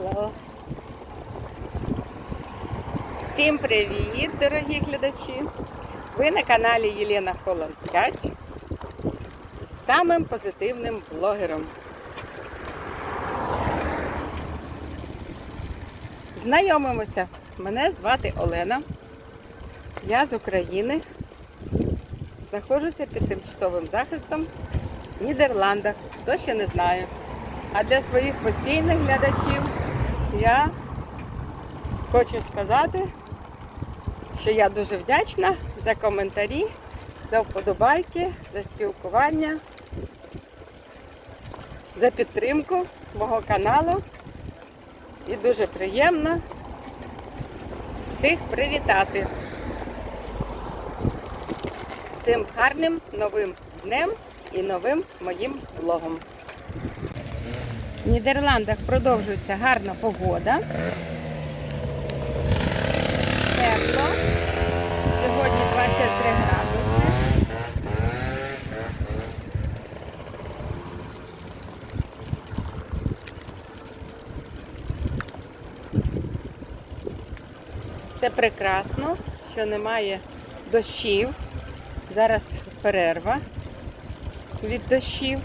Hello. Всім привіт, дорогі глядачі! Ви на каналі Єлена Холланд 5 з самим позитивним блогером. Знайомимося. Мене звати Олена. Я з України. Знаходжуся під тимчасовим захистом в Нідерландах. Хто ще не знає. А для своїх постійних глядачів я хочу сказати, що я дуже вдячна за коментарі, за вподобайки, за спілкування, за підтримку мого каналу. І дуже приємно всіх привітати з цим гарним новим днем і новим моїм влогом. В Нідерландах продовжується гарна погода. Тепло. Сьогодні 23 градуси. Це прекрасно, що немає дощів. Зараз перерва від дощів.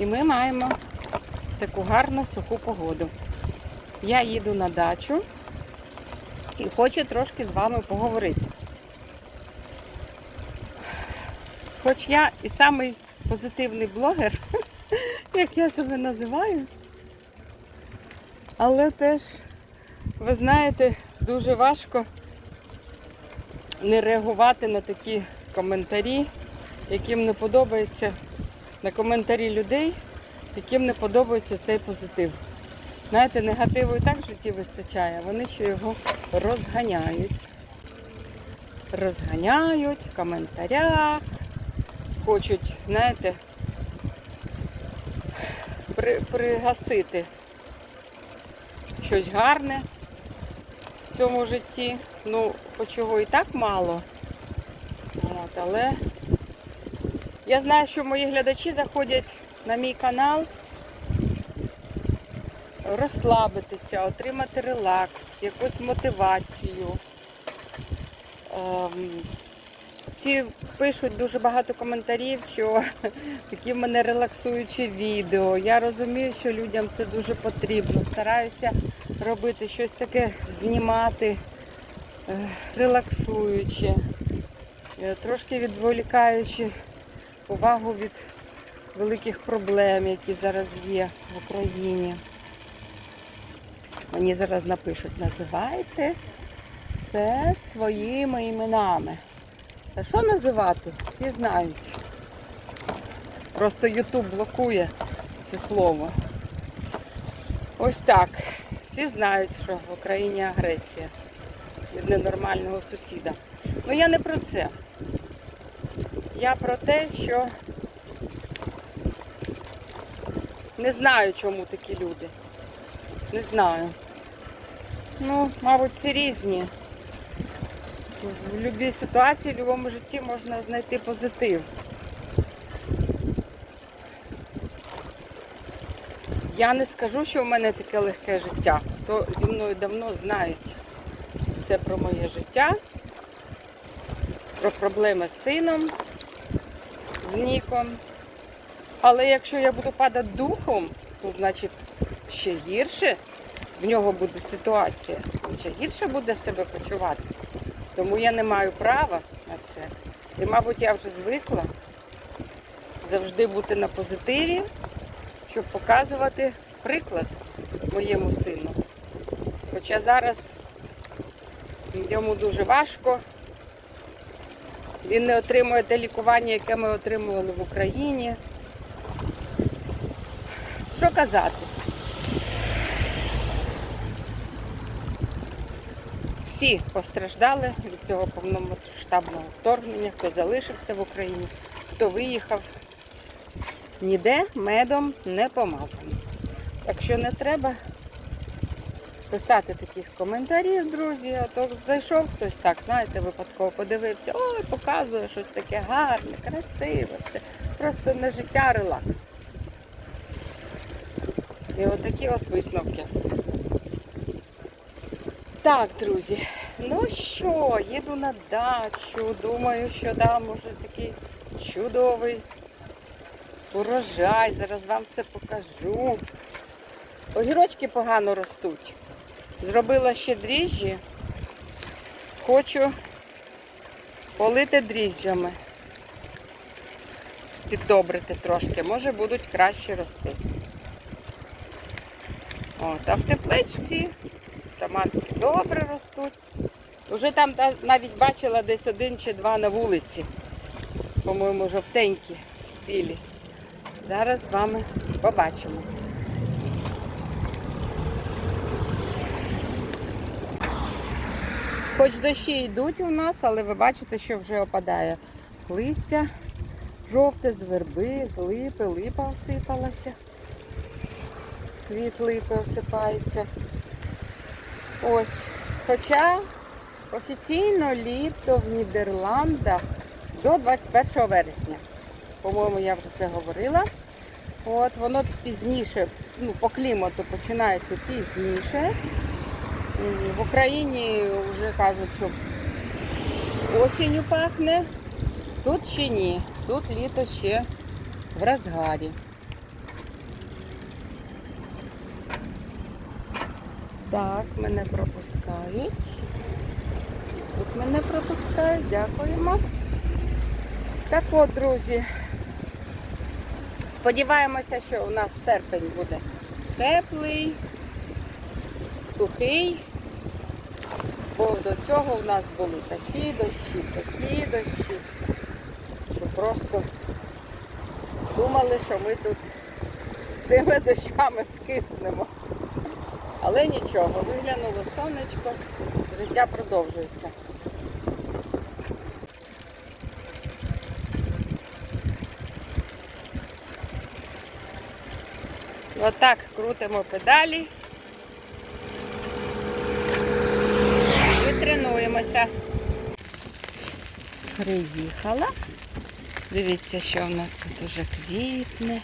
І ми маємо таку гарну суху погоду. Я їду на дачу і хочу трошки з вами поговорити. Хоч я і самий позитивний блогер, як я себе називаю, але теж, ви знаєте, дуже важко не реагувати на такі коментарі, яким не подобається, на коментарі людей, яким не подобається цей позитив. Знаєте, негативу і так в житті вистачає, вони ще його розганяють. Розганяють в коментарях, хочуть, знаєте, при, пригасити щось гарне в цьому житті. Ну, хоч його і так мало. От, але я знаю, що мої глядачі заходять на мій канал розслабитися, отримати релакс, якусь мотивацію. Ем, всі пишуть дуже багато коментарів, що такі в мене релаксуючі відео. Я розумію, що людям це дуже потрібно. Стараюся робити щось таке, знімати е, релаксуюче, е, трошки відволікаючи увагу від великих проблем, які зараз є в Україні. Мені зараз напишуть, називайте це своїми іменами. Та що називати? Всі знають. Просто Ютуб блокує це слово. Ось так. Всі знають, що в Україні агресія від ненормального сусіда. Ну я не про це. Я про те, що не знаю, чому такі люди. Не знаю. Ну, мабуть, всі різні. В будь-якій ситуації, в будь-якому житті можна знайти позитив. Я не скажу, що в мене таке легке життя. Хто зі мною давно знають все про моє життя, про проблеми з сином, з Ніком. Але якщо я буду падати духом, то значить ще гірше в нього буде ситуація. Він ще гірше буде себе почувати. Тому я не маю права на це. І, мабуть, я вже звикла завжди бути на позитиві, щоб показувати приклад моєму сину. Хоча зараз йому дуже важко. Він не отримує те лікування, яке ми отримували в Україні. Що казати? Всі постраждали від цього повномасштабного вторгнення, хто залишився в Україні, хто виїхав. Ніде медом не помазано. Так що не треба писати таких коментарів, друзі. А то зайшов хтось так, знаєте, випадково подивився, ой, показує щось таке гарне, красиве. Все. Просто не життя, релакс. І отакі от висновки. Так, друзі, ну що, їду на дачу. Думаю, що там уже такий чудовий урожай. Зараз вам все покажу. Огірочки погано ростуть. Зробила ще дріжджі. Хочу полити дріжджами. Піддобрити трошки, може будуть краще рости. От, а в тепличці томатки добре ростуть. Уже там навіть бачила десь один чи два на вулиці. По-моєму, жовтенькі, спілі. Зараз з вами побачимо. Хоч дощі йдуть у нас, але ви бачите, що вже опадає листя жовте з верби, з липи, липа осипалася. Квіт липи осипається. Ось. Хоча офіційно літо в Нідерландах до 21 вересня. По-моєму, я вже це говорила. От, воно пізніше, ну, по клімату починається пізніше. В Україні вже кажуть, що осінню пахне. Тут ще ні. Тут літо ще в розгарі. Так, мене пропускають. Тут мене пропускають, дякуємо. Так от, друзі. Сподіваємося, що у нас серпень буде теплий, сухий. Бо до цього у нас були такі дощі, такі дощі, що просто думали, що ми тут з цими дощами скиснемо. Але нічого, виглянуло сонечко, життя продовжується. Отак крутимо педалі. І тренуємося. Приїхала. Дивіться, що у нас тут уже квітне.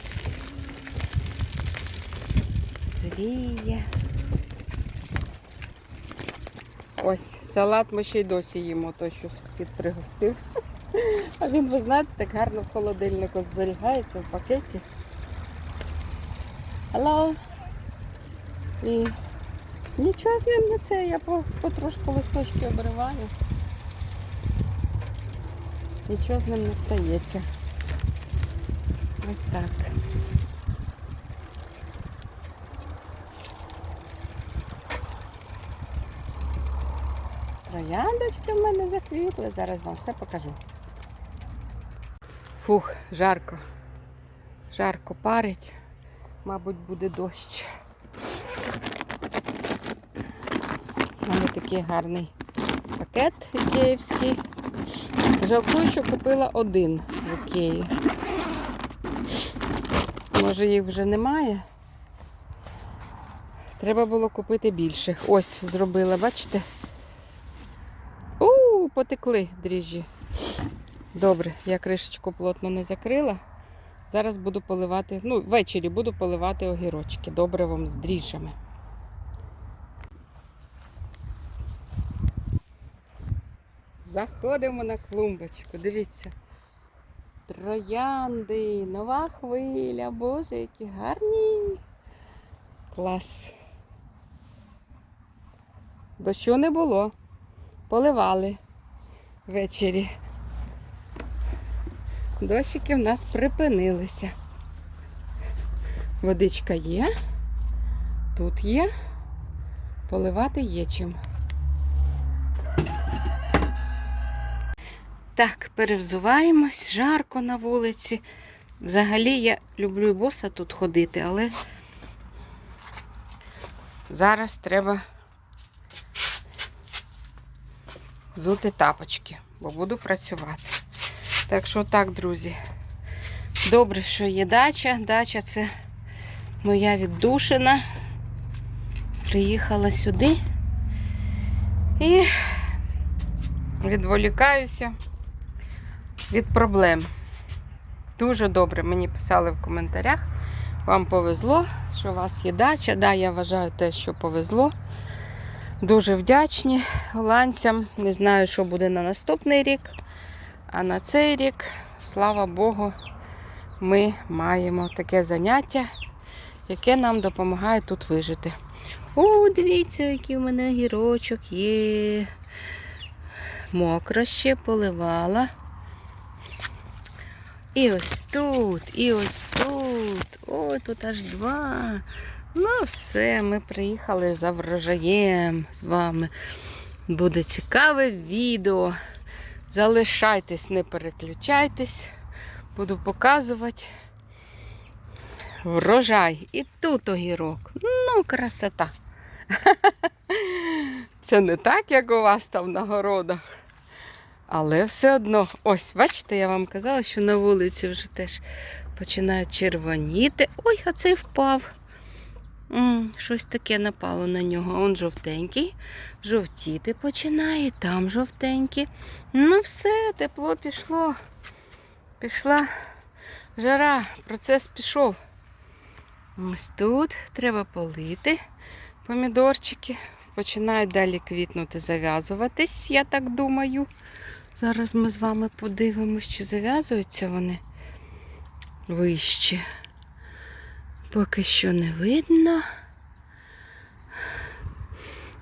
Зріє. Ось, салат ми ще й досі їмо, той, що сусід пригостив. А він, ви знаєте, так гарно в холодильнику зберігається в пакеті. Hello. І нічого з ним не це, я потрошку листочки обриваю. Нічого з ним не стається. Ось так. Трояндочки в мене заквітли, зараз вам все покажу. Фух, жарко. Жарко парить. Мабуть, буде дощ. У мене такий гарний пакет ікеївський. Жалкую, що купила один в Ікеї. Може їх вже немає. Треба було купити більше. Ось зробила, бачите? Потекли дріжджі. Добре, я кришечку плотно не закрила. Зараз буду поливати, ну, ввечері буду поливати огірочки добривом з дріжджами. Заходимо на клумбочку, дивіться. Троянди, нова хвиля, боже, які гарні. Клас. Дощу не було. Поливали ввечері. Дощики в нас припинилися. Водичка є, тут є, поливати є чим. Так, перевзуваємось, жарко на вулиці. Взагалі я люблю боса тут ходити, але зараз треба взути тапочки, бо буду працювати. Так що так, друзі. Добре, що є дача. Дача це моя віддушина. Приїхала сюди і відволікаюся від проблем. Дуже добре мені писали в коментарях. Вам повезло, що у вас є дача. Да, я вважаю те, що повезло. Дуже вдячні голландцям. Не знаю, що буде на наступний рік. А на цей рік, слава Богу, ми маємо таке заняття, яке нам допомагає тут вижити. О, дивіться, який у мене гірочок є. Мокро ще поливала. І ось тут, і ось тут. Ой, тут аж два. Ну, все, ми приїхали за врожаєм з вами. Буде цікаве відео. Залишайтесь, не переключайтесь. Буду показувати врожай. І тут огірок. Ну, красота. Це не так, як у вас там на городах. Але все одно, ось, бачите, я вам казала, що на вулиці вже теж починають червоніти. Ой, а цей впав. М, щось таке напало на нього. Он жовтенький, жовтіти починає, там жовтенький. Ну все, тепло пішло. Пішла жара, процес пішов. Ось тут треба полити помідорчики. Починають далі квітнути, зав'язуватись, я так думаю. Зараз ми з вами подивимось, чи зав'язуються вони вище. Поки що не видно.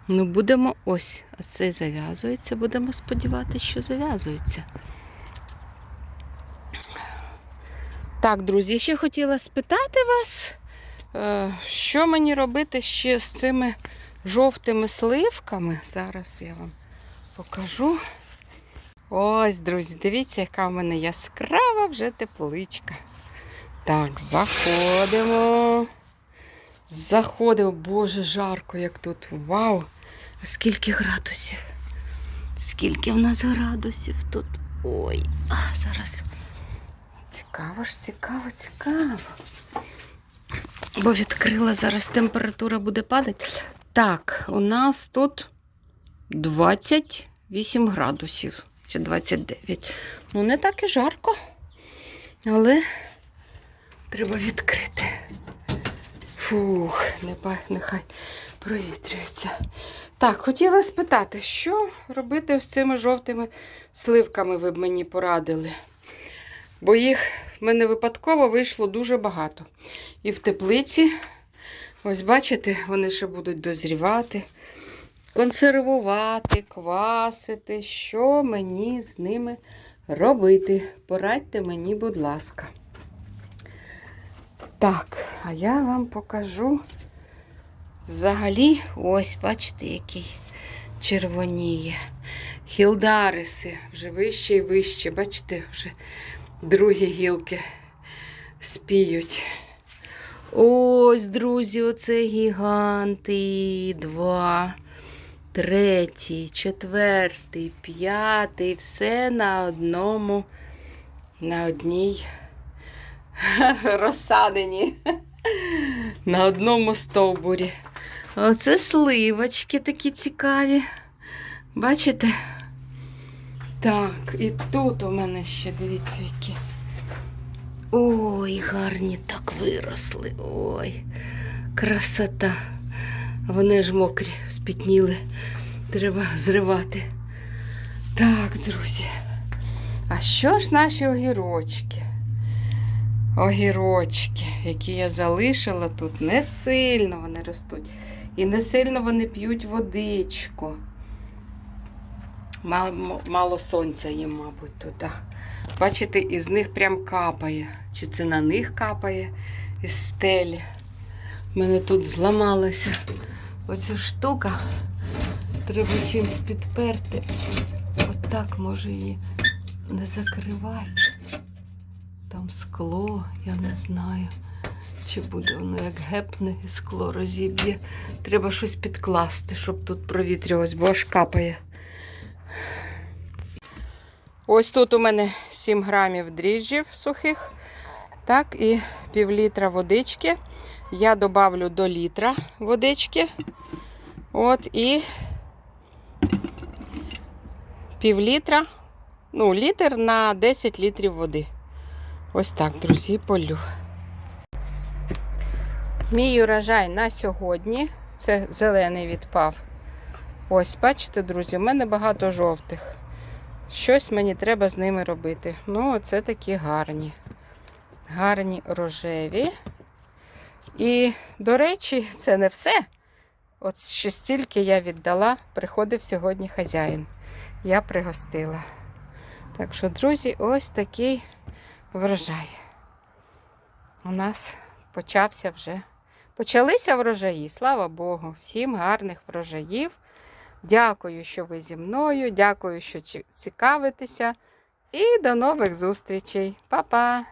Ну, будемо ось, а цей зав'язується. Будемо сподіватися, що зав'язується. Так, друзі, ще хотіла спитати вас, е, що мені робити ще з цими жовтими сливками. Зараз я вам покажу. Ось, друзі, дивіться, яка в мене яскрава вже тепличка. Так, заходимо. Заходимо. Боже, жарко, як тут. Вау! А скільки градусів? Скільки в нас градусів тут? Ой, а зараз. Цікаво ж, цікаво, цікаво. Бо відкрила зараз температура буде падати. Так, у нас тут 28 градусів чи 29. Ну, не так і жарко, але треба відкрити. Фух, нехай, провітрюється. Так, хотіла спитати, що робити з цими жовтими сливками ви б мені порадили? Бо їх в мене випадково вийшло дуже багато. І в теплиці, ось бачите, вони ще будуть дозрівати, консервувати, квасити. Що мені з ними робити? Порадьте мені, будь ласка. Так, а я вам покажу взагалі, ось, бачите, який червоніє. Хілдариси вже вище і вище. Бачите, вже другі гілки спіють. Ось, друзі, оце гіганти. Два, третій, четвертий, п'ятий. Все на одному, на одній розсадині. На одному стовбурі. Оце сливочки такі цікаві. Бачите? Так, і тут у мене ще, дивіться, які. Ой, гарні так виросли. Ой, красота. Вони ж мокрі, спітніли. Треба зривати. Так, друзі. А що ж наші огірочки? Огірочки, які я залишила тут, не сильно вони ростуть. І не сильно вони п'ють водичку. Мало, мало сонця їм, мабуть, туди. Бачите, із них прям капає. Чи це на них капає із стелі. У мене тут зламалася оця штука. Треба чимось підперти. Отак може її не закривати. Там скло, я не знаю. Чи буде воно як гепне і скло розіб'є. Треба щось підкласти, щоб тут провітрювалось, бо аж капає. Ось тут у мене 7 грамів дріжджів сухих. Так, і пів літра водички. Я добавлю до літра водички. От і пів ну, літр на 10 літрів води. Ось так, друзі, полю. Мій урожай на сьогодні. Це зелений відпав. Ось, бачите, друзі, у мене багато жовтих. Щось мені треба з ними робити. Ну, це такі гарні. Гарні рожеві. І, до речі, це не все. От ще стільки я віддала, приходив сьогодні хазяїн. Я пригостила. Так що, друзі, ось такий врожай. У нас почався вже. Почалися врожаї, слава Богу. Всім гарних врожаїв. Дякую, що ви зі мною. Дякую, що цікавитеся. І до нових зустрічей. Па-па!